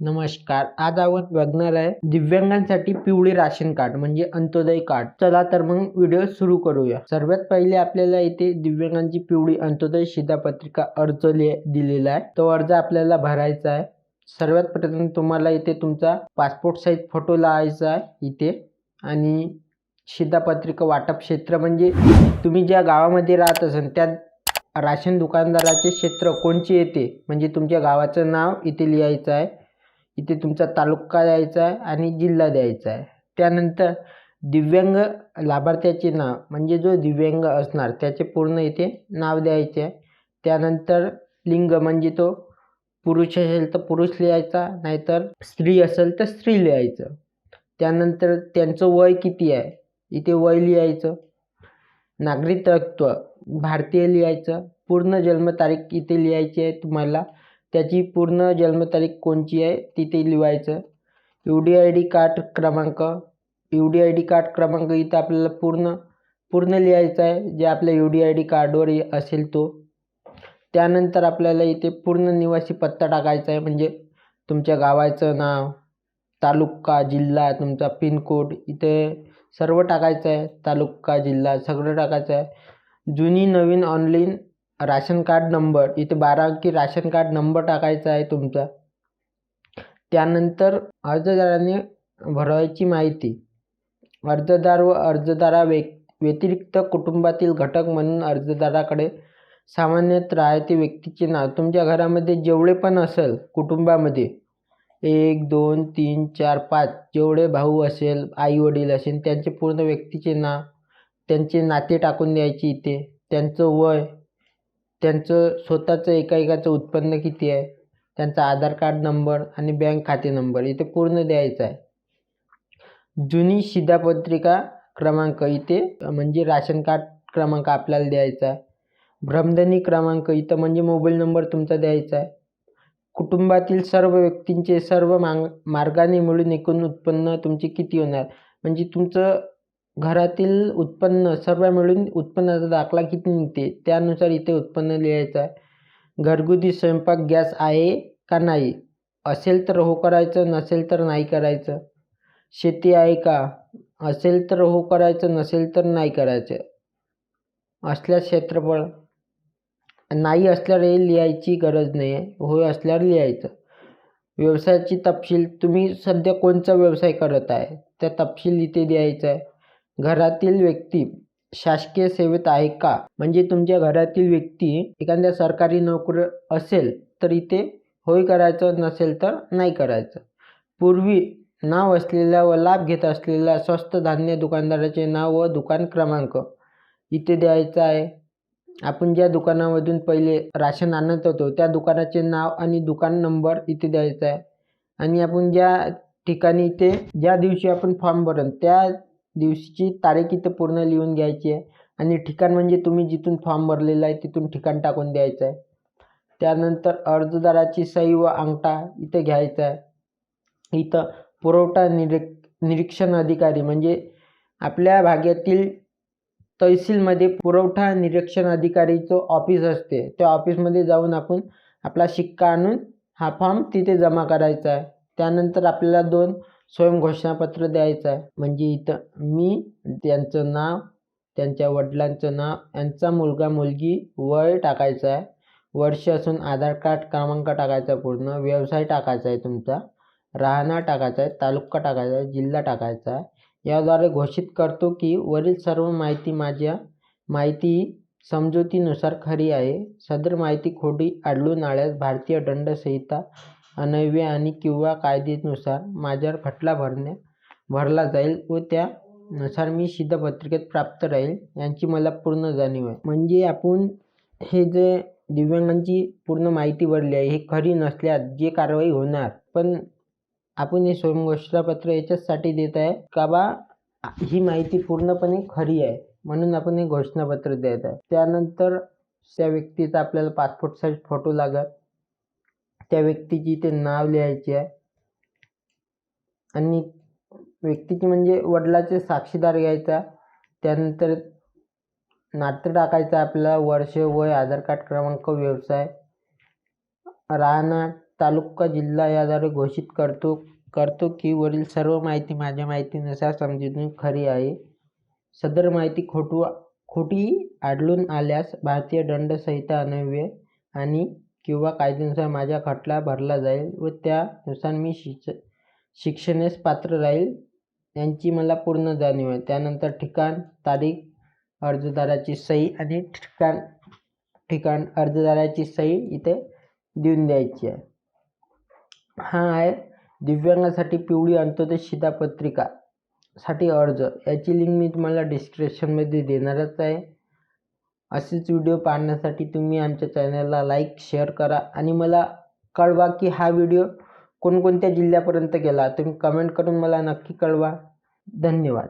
नमस्कार. आज आपण बघणार आहे दिव्यांगांसाठी पिवळे राशन कार्ड म्हणजे अंत्योदय कार्ड. चला तर मग व्हिडिओ सुरू करूया. सर्वात पहिले आपल्याला इथे दिव्यांगांची पिवळी अंत्योदय शिधापत्रिका अर्ज दिलेला आहे. तो अर्ज आपल्याला भरायचा आहे. सर्वात प्रथम तुम्हाला इथे तुमचा पासपोर्ट साईज फोटो लावायचा आहे इथे. आणि शिधापत्रिका वाटप क्षेत्र म्हणजे तुम्ही ज्या गावामध्ये राहत असाल त्या राशन दुकानदाराचे क्षेत्र कोणचे येते? म्हणजे तुमच्या गावाचं नाव इथे लिहायचं आहे. इथे तुमचा तालुका द्यायचा आहे आणि जिल्हा द्यायचा आहे. त्यानंतर दिव्यांग लाभार्थ्याचे नाव म्हणजे जो दिव्यांग असणार त्याचे पूर्ण इथे नाव द्यायचे आहे. त्यानंतर लिंग म्हणजे तो पुरुष असेल तर पुरुष लिहायचा नाहीतर स्त्री असेल तर स्त्री लिहायचं. त्यानंतर त्यांचं वय किती आहे? इथे वय लिहायचं. नागरिकत्व भारतीय लिहायचं. पूर्ण जन्मतारीख इथे लिहायची आहे तुम्हाला. त्याची पूर्ण जन्मतारीख कोणची आहे तिथे लिहायचं. U D I D card क्रमांक. U D I D card क्रमांक इथं आपल्याला पूर्ण पूर्ण लिहायचं आहे जे आपल्या यू डी आय डी कार्डवर असेल तो. त्यानंतर आपल्याला इथे पूर्ण निवासी पत्ता टाकायचा आहे म्हणजे तुमच्या गावाचं नाव तालुका जिल्हा तुमचा पिनकोड इथे सर्व टाकायचं आहे तालुका जिल्हा सगळं टाकायचं आहे. जुनी नवीन ऑनलाईन राशन कार्ड नंबर इथे बारा अंकी राशन कार्ड नंबर टाकायचा आहे तुमचा. त्यानंतर अर्जदाराने भरवायची माहिती. अर्जदार व अर्जदारा व्य व्यतिरिक्त कुटुंबातील घटक म्हणून अर्जदाराकडे सामान्यतः राहते व्यक्तीचे नाव तुमच्या घरामध्ये जेवढे पण असेल कुटुंबामध्ये एक दोन तीन चार पाच जेवढे भाऊ असेल आई वडील असेल त्यांचे पूर्ण व्यक्तीचे नाव त्यांचे नाते टाकून द्यायचे इथे. त्यांचं वय त्यांचं स्वतःचं एकाएकाचं उत्पन्न किती आहे? त्यांचा आधार कार्ड नंबर आणि बँक खाते नंबर इथे पूर्ण द्यायचा आहे. जुनी शिधापत्रिका क्रमांक इथे म्हणजे राशन कार्ड क्रमांक आपल्याला द्यायचा आहे. भ्रमधनी क्रमांक इथं म्हणजे मोबाईल नंबर तुमचा द्यायचा आहे. कुटुंबातील सर्व व्यक्तींचे सर्व मांग मार्गाने मिळून एकूण उत्पन्न तुमचे किती होणार? म्हणजे तुमचं घरातील उत्पन्न सर्व मिळून उत्पन्नाचा दाखला किती निघते त्यानुसार इथे उत्पन्न लिहायचं आहे. घरगुती स्वयंपाक गॅस आहे का नाही? असेल तर हो करायचं नसेल तर नाही करायचं. शेती आहे का? असेल तर हो करायचं नसेल तर नाही करायचं. असल्यास क्षेत्रफळ. नाही असल्यावर हे लिहायची गरज नाही आहे. होय असल्यावर लिहायचं. व्यवसायाची तपशील. तुम्ही सध्या कोणचा व्यवसाय करत आहे? त्या तपशील इथे द्यायचा आहे. घरातील व्यक्ती शासकीय सेवेत आहे का? म्हणजे तुमच्या घरातील व्यक्ती एखाद्या सरकारी नोकरी असेल तर इथे होय करायचं नसेल तर नाही करायचं. पूर्वी नाव असलेल्या व लाभ घेत असलेल्या स्वस्त धान्य दुकानदाराचे नाव व दुकान क्रमांक इथे द्यायचं आहे. आपण ज्या दुकानामधून पहिले राशन आणत होतो त्या दुकानाचे नाव आणि दुकान नंबर इथे द्यायचा आहे. आणि आपण ज्या ठिकाणी इथे ज्या दिवशी आपण फॉर्म भरण त्या दिवशीची तारीख इथं पूर्ण लिहून घ्यायची आहे. आणि ठिकाण म्हणजे तुम्ही जिथून फॉर्म भरलेला आहे तिथून ठिकाण टाकून द्यायचं आहे. त्यानंतर अर्जदाराची सही व अंगठा इथं घ्यायचा आहे. इथं पुरवठा निरीक निरीक्षण अधिकारी म्हणजे आपल्या भागातील तहसीलमध्ये पुरवठा निरीक्षण अधिकारीचं ऑफिस असते. त्या ऑफिसमध्ये जाऊन आपण आपला शिक्का आणून हा फॉर्म तिथे जमा करायचा आहे. त्यानंतर आपल्याला दोन स्वयंघोषणापत्र द्यायचं आहे. म्हणजे इथं मी त्यांचं नाव त्यांच्या वडिलांचं नाव यांचा मुलगा मुलगी वय टाकायचं आहे. वर्ष असून आधार कार्ड क्रमांक टाकायचा पूर्ण व्यवसाय टाकायचा आहे तुमचा राहणा टाकायचा आहे तालुका टाकायचा आहे जिल्हा टाकायचा आहे. याद्वारे घोषित करतो की वरील सर्व माहिती माझ्या माहिती समजुतीनुसार खरी आहे. सदर माहिती खोटी आढळून आल्यास भारतीय दंड संहिता अन्वये आणि किंवा कायदेनुसार माझ्यावर खटला भरण्या भरला जाईल व त्यानुसार मी शिधापत्रिकेत प्राप्त राहील यांची मला पूर्ण जाणीव आहे. म्हणजे आपण हे जे दिव्यांगांची पूर्ण माहिती भरली आहे हे खरी नसल्यास जे कारवाई होणार पण आपण हे स्वयंघोषणापत्र याच्याचसाठी देत आहे का बा? ही माहिती पूर्णपणे खरी आहे म्हणून आपण हे घोषणापत्र देत आहे. त्यानंतर त्या व्यक्तीचा आपल्याला पासपोर्ट साईज फोटो लागत त्या व्यक्तीची इथे नाव लिहायचे आहे. आणि व्यक्तीची म्हणजे वडिलाचे साक्षीदार घ्यायचा त्यानंतर नातं टाकायचं आपला. वर्ष वय आधार कार्ड क्रमांक व्यवसाय. राहणार तालुका जिल्हा याद्वारे घोषित करतो करतो की वरील सर्व माहिती माझ्या माहितीनुसार समजून खरी आहे. सदर माहिती खोटू खोटी आढळून आल्यास भारतीय दंड संहिता अनव्य आणि किंवा कायद्यानुसार माझा खटला भरला जाईल व त्यानुसार मी शिक्ष शिक्षेस पात्र राहील यांची मला पूर्ण जाणीव आहे. त्यानंतर ठिकाण तारीख अर्जदाराची सही आणि ठिकाण ठिकाण अर्जदाराची सही इथे देऊन द्यायची आहे. हा आहे दिव्यांगासाठी पिवळी अंत्योदय शिधापत्रिका साठी अर्ज. याची लिंक मी तुम्हाला डिस्क्रिप्शनमध्ये देणारच आहे. असेच व्हिडिओ पाहण्यासाठी तुम्ही आमच्या चॅनलला लाईक शेअर करा. आणि मला कळवा की हा व्हिडिओ कोणकोणत्या जिल्ह्यापर्यंत गेला. तुम्ही कमेंट करून मला नक्की कळवा. धन्यवाद.